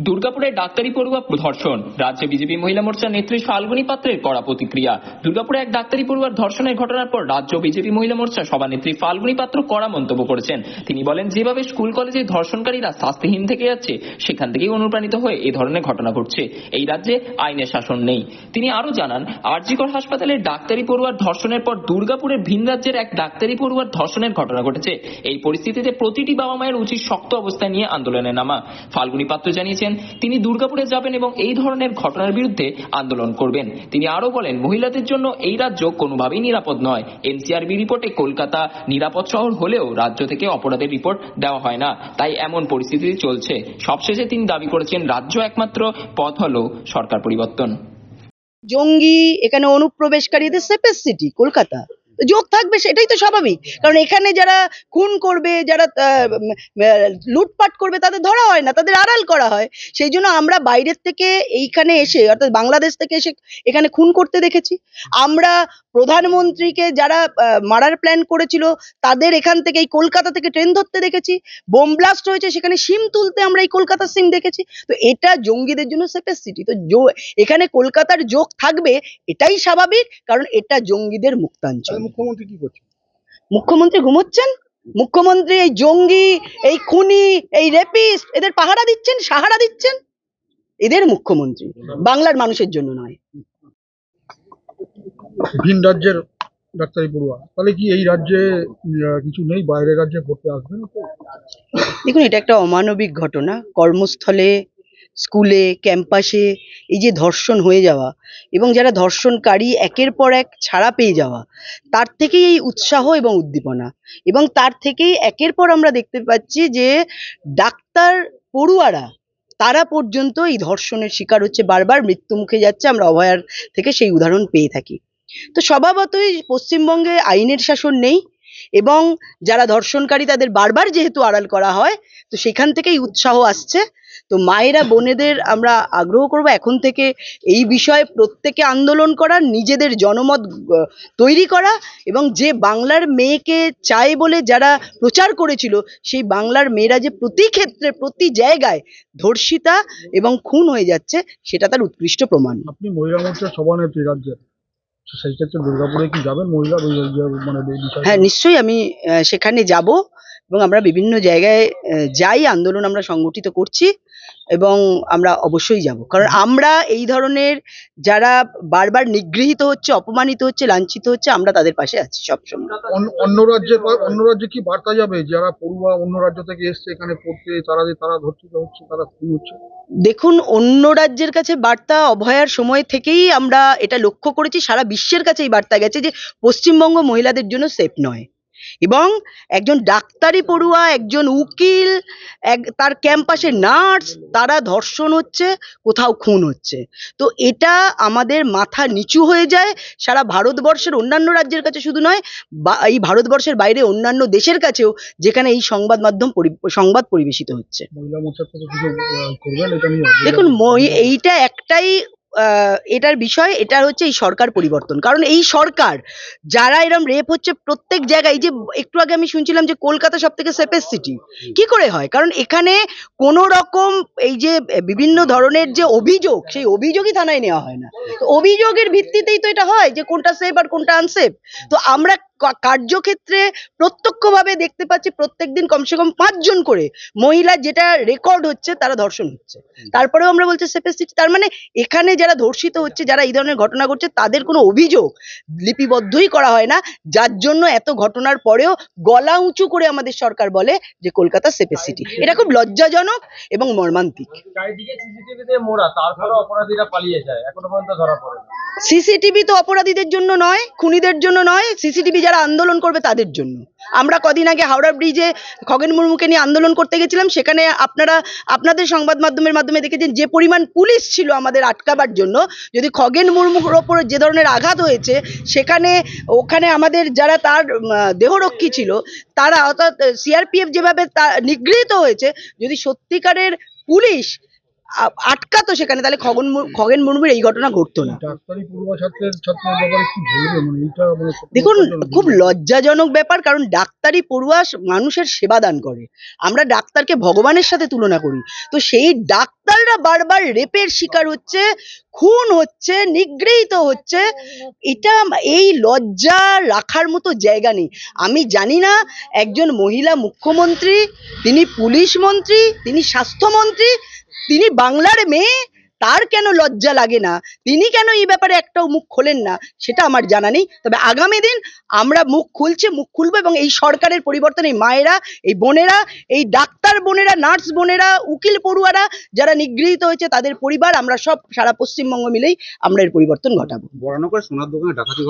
দুর্গাপুরে ডাক্তারি পড়ুয়া ধর্ষণ। রাজ্যে বিজেপি মহিলা মোর্চার নেত্রী ফাল্গুনী পাত্রের কড়া প্রতিক্রিয়া। দুর্গাপুরে এক ডাক্তারি পড়ুয়ার ধর্ষণের ঘটনার পর রাজ্য বিজেপি মহিলা মোর্চা সভানেত্রী ফাল্গুনী পাত্র কড়া মন্তব্য করেছেন। তিনি বলেন, যেভাবে স্কুল, কলেজে ধর্ষণকারীরা শাস্তিহীন থেকে যাচ্ছে, সেখান থেকেই অনুপ্রাণিত হয়ে এই ধরনের ঘটনা ঘটছে। এই রাজ্যে আইনের শাসন নেই। তিনি আরও জানান, আরজিকর হাসপাতালে ডাক্তারি পড়ুয়ার ধর্ষণের পর দুর্গাপুরের ভিন রাজ্যের এক ডাক্তারি পড়ুয়ার ধর্ষণের ঘটনা ঘটেছে। এই পরিস্থিতিতে প্রতিটি বাবা মায়ের উচিত শক্ত অবস্থায় নিয়ে আন্দোলনে নামা। ফাল্গুনী পাত্র জানিয়েছেন তিনি দুর্গাপুরে যাবেন এবং এই ধরনের ঘটনার বিরুদ্ধে আন্দোলন করবেন। তিনি আরও বলেন, মহিলাদের জন্য এই রাজ্য কোনোভাবেই নিরাপদ নয়। এনসিআরবি রিপোর্টে কলকাতা নিরাপদ শহর হলেও রাজ্য থেকে অপরাধের রিপোর্ট দেওয়া হয় না। তাই এমন পরিস্থিতি চলছে। সবশেষে তিনি দাবি করেছেন, রাজ্য একমাত্র পথ হল সরকার পরিবর্তন। জঙ্গি, এখানে অনুপ্রবেশকারীদের সেফেস্ট সিটি, কলকাতা। যোগ থাকবে সেটাই তো স্বাভাবিক। কারণ এখানে যারা খুন করবে যারা লুটপাট করবে তাদের ধরা হয় না তাদের আড়াল করা হয়। সেই জন্য আমরা বাইরের থেকে এইখানে এসে অর্থাৎ বাংলাদেশ থেকে এসে এখানে খুন করতে দেখেছি। আমরা প্রধানমন্ত্রীকে যারা মারার প্ল্যান করেছিল তাদের এখান থেকে এই কলকাতা থেকে ট্রেন ধরতে দেখেছি। বোম ব্লাস্ট হয়েছে সেখানে সিম তুলতে আমরা এই কলকাতার সিম দেখেছি। তো এটা জঙ্গিদের জন্য সেফেস্ট সিটি তো এখানে কলকাতার যোগ থাকবে এটাই স্বাভাবিক কারণ এটা জঙ্গিদের মুক্তাঞ্চল। মুখ্যমন্ত্রী কি করছে মুখ্যমন্ত্রী ঘুমোচ্ছেন? মুখ্যমন্ত্রী এই জঙ্গি এই খুনি এই রেপিস্ট এদের পাহারা দিচ্ছেন সাহারা দিচ্ছেন? এদের মুখ্যমন্ত্রী বাংলার মানুষের জন্য নয়। ভিন রাজ্যের ডাক্তারি পড়ুয়া। তাহলে কি এই রাজ্যে কিছু নেই? বাইরের রাজ্যে পড়তে আসবে না দেখুন এটা একটা অমানবিক ঘটনা। কর্মস্থলে স্কুলে, ক্যাম্পাসে, এই যে ধর্ষণ হয়ে যাওয়া এবং যারা ধর্ষণকারী একের পর এক ছাড়া পেয়ে যাওয়া, তার থেকেই এই উৎসাহ এবং উদ্দীপনা এবং তার থেকেই একের পর আমরা দেখতে পাচ্ছি যে ডাক্তার পড়ুয়ারা, তারা পর্যন্ত এই ধর্ষণের শিকার হচ্ছে, বারবার মৃত্যু মুখে যাচ্ছে, আমরা অভয়ার থেকে সেই উদাহরণ পেয়ে থাকি। তো স্বভাবতই পশ্চিমবঙ্গে আইনের শাসন নেই এবং যারা ধর্ষণকারী তাদের বারবার যেহেতু আড়াল করা হয়, তো সেখান থেকেই উৎসাহ আসছে। তো মায়েরা বোনেদের আমরা আগ্রহ করব এখন থেকে এই বিষয়ে প্রত্যেকে আন্দোলন করা নিজেদের জনমত তৈরি করা এবং যে বাংলার মেয়েকে চায় বলে যারা প্রচার করেছিল সেই বাংলার মেয়েরা যে প্রতি ক্ষেত্রে প্রতি জায়গায় ধর্ষিতা এবং খুন হয়ে যাচ্ছে সেটা তার উৎকৃষ্ট প্রমাণ। আপনি মহিলা মোর্চার সভানেত্রী রাজ্যের সেই ক্ষেত্রে দুর্গাপুরে কি যাবেন মহিলা? মানে হ্যাঁ নিশ্চয়ই আমি সেখানে যাব এবং আমরা বিভিন্ন জায়গায় যাই আন্দোলন আমরা সংগঠিত করছি। এবং আমরা অবশ্যই যাব। কারণ আমরা এই ধরনের যারা বারবার নিগৃহীত হচ্ছে অপমানিত হচ্ছে লাঞ্ছিত হচ্ছে আমরা তাদের পাশে আছি সবসময়। অন্য- রাজ্যে অন্য রাজ্যে কি বার্তা যাবে? যারা পড়ুয়া অন্য রাজ্য থেকে এসছে এখানে পড়তে তারা যে তারা ধর্ষিত হচ্ছে তারা খুন হচ্ছে? দেখুন অন্য রাজ্যের কাছে বার্তা অভয়ার সময় থেকেই আমরা এটা লক্ষ্য করেছি সারা বিশ্বের কাছে এই বার্তা গেছে যে পশ্চিমবঙ্গ মহিলাদের জন্য সেফ নয়। এবং একজন ডাক্তারি পড়ুয়া একজন উকিল এক তার ক্যাম্পাসে নার্স তারা ধর্ষণ হচ্ছে কোথাও খুন হচ্ছে। তো এটা আমাদের মাথা নিচু হয়ে যায়। সারা ভারতবর্ষের অন্যান্য রাজ্যের কাছে শুধু নয় বা এই ভারতবর্ষের বাইরে অন্যান্য দেশের কাছেও যেখানে এই সংবাদ মাধ্যম সংবাদ পরিবেশিত হচ্ছে। দেখুন এইটা একটাই এটার বিষয় এটা হচ্ছে এই সরকার পরিবর্তন। কারণ এই সরকার যারা এরম রেপ হচ্ছে প্রত্যেক জায়গায় এই যে একটু আগে আমি শুনছিলাম যে কলকাতা সব থেকে সেফেস্ট সিটি কি করে হয়? কারণ এখানে কোনো রকম এই যে বিভিন্ন ধরনের যে অভিযোগ সেই অভিযোগই থানায় নেওয়া হয় না। অভিযোগের ভিত্তিতেই তো এটা হয় যে কোনটা সেফ আর কোনটা আনসেফ তো আমরা কার্যক্ষেত্রে প্রত্যক্ষভাবে দেখতে পাচ্ছি প্রত্যেকদিন কমসে কম পাঁচজন করে মহিলা যেটা রেকর্ড হচ্ছে তারা ধর্ষণ হচ্ছে। তারপরেও আমরা বলছি সেফেস্ট তার মানে এখানে যারা ধর্ষিত হচ্ছে যারা এই ধরনের ঘটনা ঘটছে তাদের কোনো অভিযোগ লিপিবদ্ধই করা হয় না। যার জন্য এত ঘটনার পরেও গলা উঁচু করে আমাদের সরকার বলে যে কলকাতা সেফেস্ট সিটি। এটা খুব লজ্জাজনক এবং মর্মান্তিক। চারিদিকে সিসিটিভিতে মোড়া তারপরে অপরাধীরা পালিয়ে যায় এখনও পর্যন্ত ধরা পড়ে না সিসিটিভি তো অপরাধীদের জন্য নয় খুনিদের জন্য নয় সিসিটিভি যারা আন্দোলন করবে তাদের জন্য। আমরা কদিন আগে হাওড়া ব্রিজে খগেন মুর্মুকে নিয়ে আন্দোলন করতে গেছিলাম, সেখানে আপনারা, আপনাদের সংবাদ মাধ্যমের মাধ্যমে দেখেছেন যে পরিমাণ পুলিশ ছিল আমাদের আটকাবার জন্য। যদি খগেন মুর্মুর ওপর যে ধরনের আঘাত হয়েছে, সেখানে, ওখানে আমাদের যারা তার দেহরক্ষী ছিল, তারা অর্থাৎ সিআরপিএফ যেভাবে তা, নিগৃহীত হয়েছে, যদি সত্যিকারের পুলিশ আটকাতো সেখানে তাহলে খগন খগেন মুর্মুর এই ঘটনা ঘটতো না। মানে মানে দেখুন খুব লজ্জাজনক ব্যাপার কারণ ডাক্তারি পড়ুয়া মানুষের সেবা দান করে। আমরা ডাক্তারকে ভগবানের সাথে তুলনা করি। তো সেই ডাক্তাররা বারবার রেপের শিকার হচ্ছে খুন হচ্ছে নিগৃহীত হচ্ছে। এটা এই লজ্জা রাখার মতো জায়গা নেই। আমি জানি না একজন মহিলা মুখ্যমন্ত্রী তিনি পুলিশ মন্ত্রী তিনি স্বাস্থ্যমন্ত্রী তিনি বাংলার মেয়ে, তার কেন লজ্জা লাগে না? তিনি কেন এই ব্যাপারে একটাও মুখ খোলেন না? সেটা আমার জানা নেই। তবে আগামী দিন আমরা মুখ খুলছে, মুখ খুলবো এবং এই সরকারের পরিবর্তন এই মায়েরা, এই বোনেরা, এই ডাক্তার বোনেরা, নার্স বোনেরা, উকিল পড়ুয়ারা যারা নিগৃহীত হয়েছে, তাদের পরিবার, আমরা সব সারা পশ্চিমবঙ্গ মিলেই আমরা এর পরিবর্তন ঘটাবো। বরানগর সোনার দোকানে ডাকাতি